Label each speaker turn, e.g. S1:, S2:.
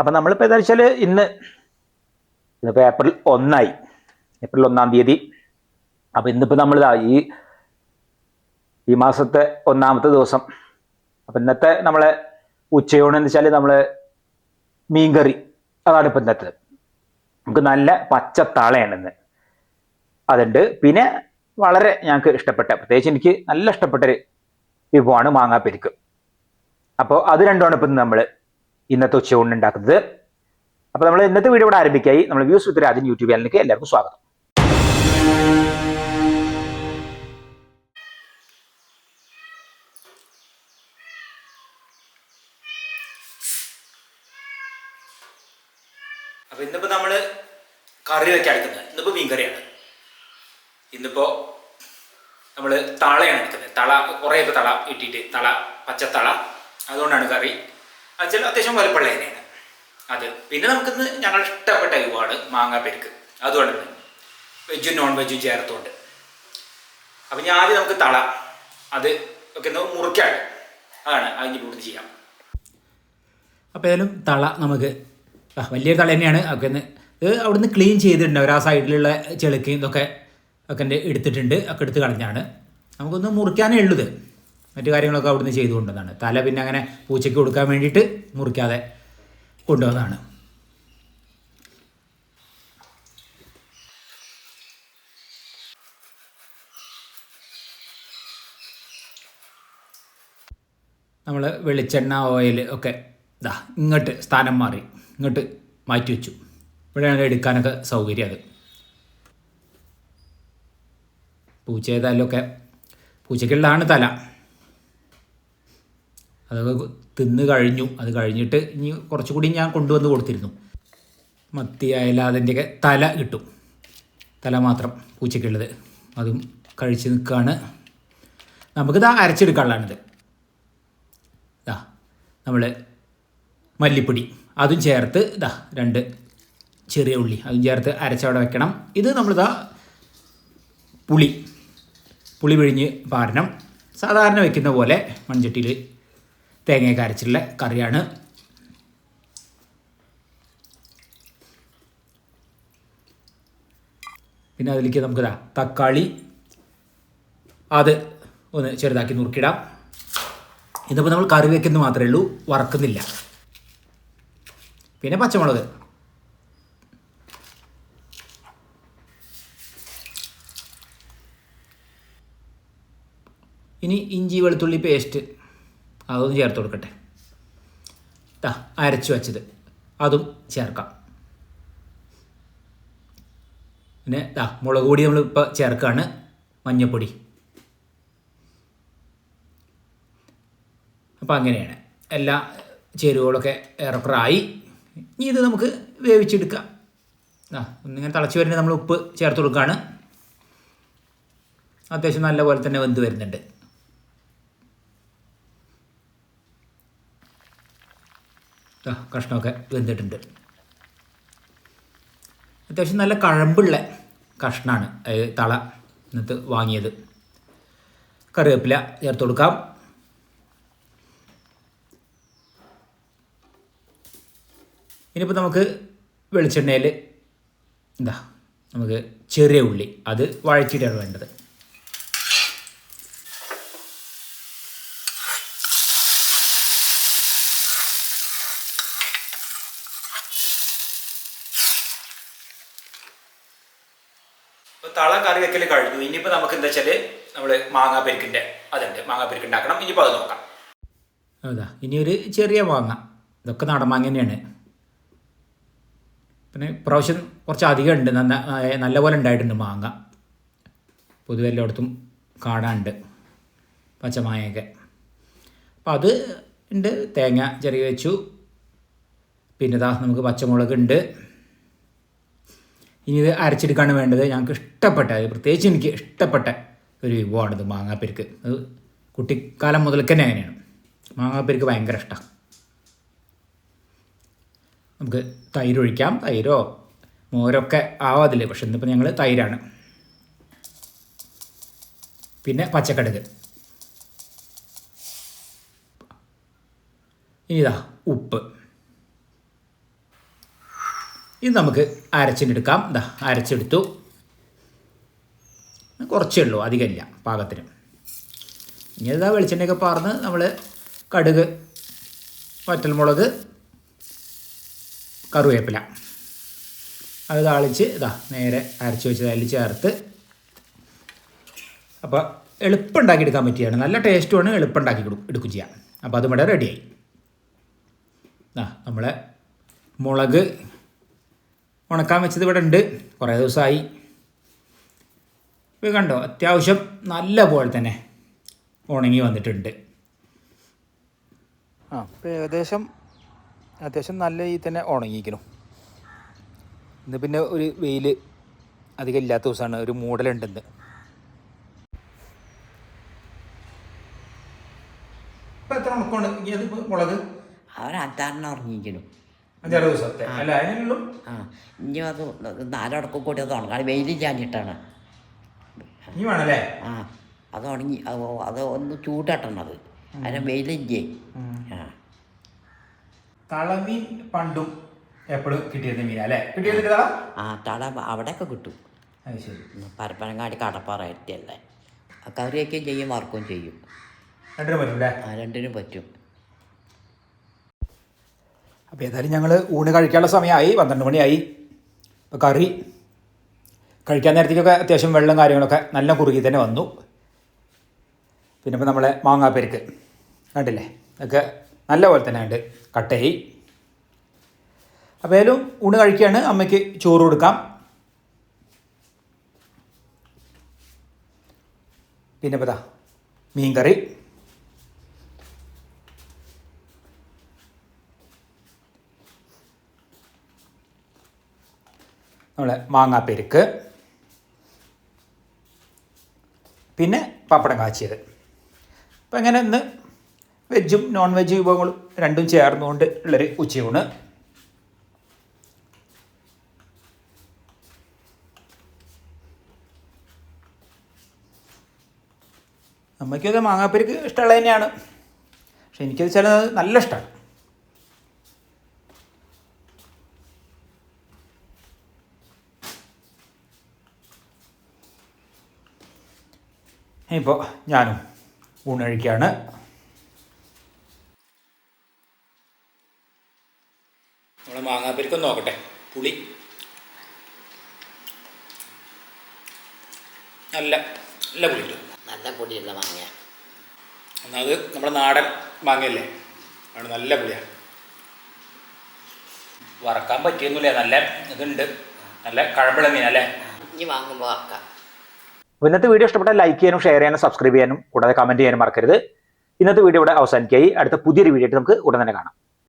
S1: അപ്പം നമ്മളിപ്പോൾ എന്താ വെച്ചാൽ ഇന്ന് ഇന്നിപ്പോൾ ഏപ്രിൽ ഒന്നായി. ഏപ്രിൽ ഒന്നാം തീയതി. അപ്പം ഇന്നിപ്പോൾ നമ്മൾ ഈ ഈ മാസത്തെ ഒന്നാമത്തെ ദിവസം. അപ്പം ഇന്നത്തെ നമ്മളെ ഉച്ചയൂണ് എന്ന് വെച്ചാൽ നമ്മൾ മീൻകറി. അതാണ് ഇപ്പം ഇന്നത്തെ. നമുക്ക് നല്ല പച്ചത്താളയാണ് ഇന്ന്. അതുണ്ട്. പിന്നെ വളരെ ഞങ്ങൾക്ക് ഇഷ്ടപ്പെട്ട പ്രത്യേകിച്ച് എനിക്ക് നല്ല ഇഷ്ടപ്പെട്ടൊരു വിഭവമാണ് മാങ്ങാപ്പെരിക്ക് അപ്പോൾ അത് രണ്ടുമാണ് ഇപ്പം നമ്മൾ ഇന്നത്തെ ഉച്ചയൂണിന് ഉണ്ടാക്കുന്നത്. അപ്പോൾ നമ്മൾ ഇന്നത്തെ വീഡിയോ ഇവിടെ ആരംഭിക്കായി. നമ്മൾ വ്യൂസ് വിത്ത് രാജൻ യൂട്യൂബ് ചാനലിലേക്ക് എല്ലാവർക്കും സ്വാഗതം. അപ്പൊ ഇന്നിപ്പോ നമ്മൾ കറി വെക്കാൻ എടുക്കുന്നത്. ഇന്നിപ്പോ മീൻ കറിയാണ് ഇന്നിപ്പോ നമ്മൾ തളയാണ് എടുക്കുന്നത്. തള കുറേ തള ഇട്ടിട്ട് തള പച്ചത്തള അതുകൊണ്ടാണ് കറി എന്നുവെച്ചാൽ അത്യാവശ്യം വലുപ്പമുള്ള തന്നെയാണ് അത്. പിന്നെ നമുക്കിന്ന് ഞങ്ങൾ ഇഷ്ടപ്പെട്ട യുവാണ് മാങ്ങ പെരുക്ക്. അതുകൊണ്ട് തന്നെ. വെജും നോൺ വെജും ചേർത്തുകൊണ്ട്. അപ്പം ഞാൻ ആദ്യം നമുക്ക് തള. അത് ഒക്കെ ഒന്ന് മുറിക്കാണ് അതാണ് അതിന് കൂടുതൽ ചെയ്യാം.
S2: അപ്പോൾ ഏതായാലും തള നമുക്ക് വലിയ വലിയൊരു തള തന്നെയാണ്. ഒക്കെ ഒന്ന് ഇത് അവിടുന്ന് ക്ലീൻ ചെയ്തിട്ടുണ്ട്. അവർ ആ സൈഡിലുള്ള ചെളുക്കയും ഇതൊക്കെ ഒക്കെ എന്റെ എടുത്തിട്ടുണ്ട്. ഒക്കെ എടുത്ത് കളഞ്ഞാണ് നമുക്കൊന്ന് മുറിക്കാനേ ഉള്ളത് മറ്റു കാര്യങ്ങളൊക്കെ അവിടുന്ന് ചെയ്തു തല പിന്നെ അങ്ങനെ പൂച്ചയ്ക്ക് കൊടുക്കാൻ വേണ്ടിയിട്ട് മുറിക്കാതെ കൊണ്ടുവന്നതാണ്. നമ്മൾ വെളിച്ചെണ്ണ ഓയിൽ ഒക്കെ ഇതാ ഇങ്ങോട്ട് സ്ഥാനം മാറി ഇങ്ങോട്ട് മാറ്റി വെച്ചു. ഇവിടെയാണ് എടുക്കാനൊക്കെ സൗകര്യം അത്. പൂച്ച തലൊക്കെ പൂച്ചയ്ക്കുള്ളതാണ് തല. അതൊക്കെ തിന്ന് കഴിഞ്ഞു. അത് കഴിഞ്ഞിട്ട് ഇനി കുറച്ചുകൂടി ഞാൻ കൊണ്ടുവന്ന് കൊടുത്തിരുന്നു. മത്തി അതിന്റെയൊക്കെ തല കിട്ടും. തല മാത്രം പൂച്ചയ്ക്കുള്ളത്. അതും കഴിച്ച് നിൽക്കുകയാണ്. നമുക്കിത് അരച്ചെടുക്കാനുള്ളതാണിത്. ഇതാ നമ്മൾ മല്ലിപ്പൊടി. അതും ചേർത്ത് ഇതാ രണ്ട് ചെറിയ ഉള്ളി. അതും ചേർത്ത് അരച്ചവിടെ വെക്കണം. ഇത് നമ്മളിതാ പുളി. പുളി പിഴിഞ്ഞ് പാരണം. സാധാരണ വെക്കുന്ന പോലെ മൺചട്ടിയിൽ തേങ്ങയൊക്കെ അരച്ചിട്ടുള്ള കറിയാണ്. പിന്നെ അതിലേക്ക് നമുക്കിതാ തക്കാളി. അത് ഒന്ന് ചെറുതാക്കി നുറുക്കിടാം. ഇതിപ്പോൾ നമ്മൾ കറി വെക്കുന്നത് മാത്രമേ ഉള്ളൂ വറക്കുന്നില്ല. പിന്നെ പച്ചമുളക്. ഇനി ഇഞ്ചി വെളുത്തുള്ളി പേസ്റ്റ്. അതൊന്ന് ചേർത്ത് കൊടുക്കട്ടെ. ദാ അരച്ചു വച്ചത്. അതും ചേർക്കാം. പിന്നെ ദാ മുളക് പൊടി നമ്മളിപ്പോൾ ചേർക്കുകയാണ് മഞ്ഞൾപ്പൊടി അപ്പോൾ അങ്ങനെയാണ്. എല്ലാ ചേരുവകളൊക്കെ ഏറെക്കുറായി. ഇനി ഇത് നമുക്ക് വേവിച്ചെടുക്കാം. ആ ഒന്നിങ്ങനെ തിളച്ച് വരുന്നത് നമ്മൾ ഉപ്പ് ചേർത്ത് കൊടുക്കുകയാണ് അത്യാവശ്യം നല്ല പോലെ തന്നെ വെന്ത് വരുന്നുണ്ട്. കഷ്ണമൊക്കെ വെന്തിട്ടുണ്ട്. അത്യാവശ്യം നല്ല കഴമ്പുള്ള കഷ്ണമാണ് തള ഇന്നത്തെ വാങ്ങിയത്. കറിവേപ്പില ചേർത്ത് കൊടുക്കാം. ഇനിയിപ്പോൾ നമുക്ക് വെളിച്ചെണ്ണയിൽ എന്താ നമുക്ക് ചെറിയ ഉള്ളി അത് വഴറ്റിയിട്ടാണ് വേണ്ടത്
S1: ഇപ്പോൾ തള വെക്കൽ കഴിഞ്ഞു. ഇനിയിപ്പോൾ നമുക്ക് എന്താ വെച്ചാൽ നമ്മൾ മാങ്ങാപ്പെരിക്കിന്റെ അതുണ്ട്. മാങ്ങാപ്പെരിക്ക് ഉണ്ടാക്കണം ഇനിയിപ്പോൾ അത് നോക്കാം.
S2: അതാ ഇനിയൊരു ചെറിയ മാങ്ങ. ഇതൊക്കെ നടമാങ്ങ തന്നെയാണ്. പിന്നെ പ്രാവശ്യം കുറച്ച് അധികം ഉണ്ട്. നല്ല നല്ല പോലെ ഉണ്ടായിട്ടുണ്ട് മാങ്ങ. പൊതുവെ എല്ലായിടത്തും കാണാനുണ്ട് പച്ചമാങ്ങയൊക്കെ. അപ്പം അത് ഉണ്ട്. തേങ്ങ ചെറിയ വെച്ചു. പിന്നെ ഇതാ നമുക്ക് പച്ചമുളക് ഉണ്ട് ഇനി ഇത് അരച്ചെടുക്കാണ് വേണ്ടത്. ഞങ്ങൾക്ക് ഇഷ്ടപ്പെട്ട പ്രത്യേകിച്ച് എനിക്ക് ഇഷ്ടപ്പെട്ട ഒരു വിഭവമാണിത് മാങ്ങാപ്പെരുക്ക് അത് കുട്ടിക്കാലം മുതൽക്ക് തന്നെ അങ്ങനെയാണ്. മാങ്ങാപ്പെരുക്ക് ഭയങ്കര ഇഷ്ടമാണ് നമുക്ക് തൈരൊഴിക്കാം തൈരോ മോരൊക്കെ ആവാതില്ലേ? പക്ഷെ ഇന്നിപ്പോൾ ഞങ്ങൾ തൈരാണ്. പിന്നെ പച്ചക്കടുക്. ഇനി ഇതാ ഉപ്പ്. ഇത് നമുക്ക് അരച്ചിനെടുക്കാം. ഇതാ അരച്ചെടുത്തു. കുറച്ചേ ഉള്ളൂ അധികമില്ല പാകത്തിന്. ഇനി ഇതാ വെളിച്ചെണ്ണയൊക്കെ പാർന്ന് നമ്മൾ കടുക് വറ്റൽമുളക് കറിവേപ്പില. അത് താളിച്ച് ഇതാ നേരെ അരച്ച് വെച്ച് അതിൽ ചേർത്ത് അപ്പോൾ എളുപ്പം എടുക്കാൻ പറ്റിയാണ്. നല്ല ടേസ്റ്റുമാണ് എളുപ്പം ഉണ്ടാക്കി എടു- എടുക്കും ചെയ്യാം. അപ്പോൾ അതും ഇവിടെ റെഡിയായി ആ നമ്മളെ മുളക് ഉണക്കാൻ വെച്ചത് ഇവിടെ ഉണ്ട്. കുറേ ദിവസമായി. ഇത് കണ്ടോ? അത്യാവശ്യം നല്ല പോലെ തന്നെ ഉണങ്ങി വന്നിട്ടുണ്ട്. ആ ഇപ്പോൾ ഏകദേശം അത്യാവശ്യം നല്ല രീതിയിൽ തന്നെ ഉണങ്ങിയിരിക്കണം ഇന്ന് പിന്നെ ഒരു വെയിൽ അധികം ഇല്ലാത്ത ദിവസമാണ്. ഒരു മൂടലുണ്ടെന്ന്. ഇപ്പം എത്ര ഉണക്കമുണ്ട് മുളക്?
S3: അവൻ അത്താറിന് ഉറങ്ങിയിരിക്കണം
S2: അഞ്ചാറ് ദിവസത്തെ. അല്ല അതിനുള്ളൂ
S3: ആ. ഇനി അത് നാലടക്കം കൂടി അത് ഉണങ്ങാൻ. വെയിലില്ലാഞ്ഞിട്ടാണ്
S2: ഇനി വേണമല്ലേ
S3: ആ. അത് ഉണങ്ങി അത് അത് ഒന്ന് ചൂടട്ടണത് അതിന് വെയിലില്ലേ ആ.
S2: തളമീൻ പണ്ടും എപ്പോഴും കിട്ടിയത് മീന അല്ലേ? കിട്ടിയത്
S3: ആ തള അവിടെയൊക്കെ കിട്ടും.
S2: ശരി.
S3: പരപ്പനങ്ങാടി കടപ്പാറ അല്ലേ കറി വയ്ക്കുകയും ചെയ്യും വർക്കും ചെയ്യും.
S2: രണ്ടിനും പറ്റും
S3: ആ രണ്ടിനും പറ്റും.
S2: അപ്പോൾ ഏതായാലും ഞങ്ങൾ ഊണ് കഴിക്കാനുള്ള സമയമായി പന്ത്രണ്ട് മണിയായി. ഇപ്പോൾ കറി. കഴിക്കാൻ നേരത്തേക്കൊക്കെ അത്യാവശ്യം വെള്ളം കാര്യങ്ങളൊക്കെ നല്ല കുറുകി തന്നെ വന്നു. പിന്നെ ഇപ്പോൾ നമ്മളെ മാങ്ങാപ്പരിക്ക് കണ്ടില്ലേ? ഒക്കെ നല്ല പോലെ തന്നെ ഉണ്ട്. കട്ടയായി. അപ്പോൾ ഏതായാലും ഊണ് കഴിക്കുകയാണ് അമ്മയ്ക്ക് ചോറ് കൊടുക്കാം. പിന്നെ പതാ മീൻ കറി നമ്മളെ മാങ്ങാപ്പെരുക്ക്. പിന്നെ പപ്പടം കാച്ചിയത്. അപ്പം അങ്ങനെ ഇന്ന് വെജും നോൺ വെജ് വിഭവങ്ങളും രണ്ടും ചേർന്നുകൊണ്ട് ഉള്ളൊരു ഉച്ചയൂണ്. അമ്മയ്ക്കത് മാങ്ങാപ്പരിക്ക് ഇഷ്ടമുള്ളത് തന്നെയാണ്. പക്ഷെ എനിക്കത് ചിലത് നല്ല ഇഷ്ടമാണ്. ഇപ്പോൾ ഞാനും ഊണഴിക്കുകയാണ് നമ്മൾ മാങ്ങാപ്പരിക്കൊന്ന് നോക്കട്ടെ. പുളി. നല്ല നല്ല പുളി
S3: നല്ല പൊടിയുള്ള മാങ്ങ
S2: ഒന്നാമത് നമ്മുടെ നാടൻ മാങ്ങയല്ലേ? ആണ് നല്ല പുളിയാണ് വറക്കാൻ പറ്റിയൊന്നുമില്ല. നല്ല ഇതുണ്ട്. നല്ല കഴമ്പിള മീൻ അല്ലേ?
S3: ഇനി വാങ്ങുമ്പോൾ വറക്കാം.
S1: ഇന്നത്തെ വീഡിയോ ഇഷ്ടപ്പെട്ടാൽ ലൈക്ക് ചെയ്യാനും ഷെയർ ചെയ്യാനും സബ്സ്ക്രൈബ് ചെയ്യാനും കൂടാതെ കമന്റ് ചെയ്യാനും മറക്കരുത്. ഇന്നത്തെ വീഡിയോ ഇവിടെ അവസാനിക്കായി. അടുത്ത പുതിയൊരു വീഡിയോ ആയിട്ട് നമുക്ക് ഉടൻ തന്നെ കാണാം.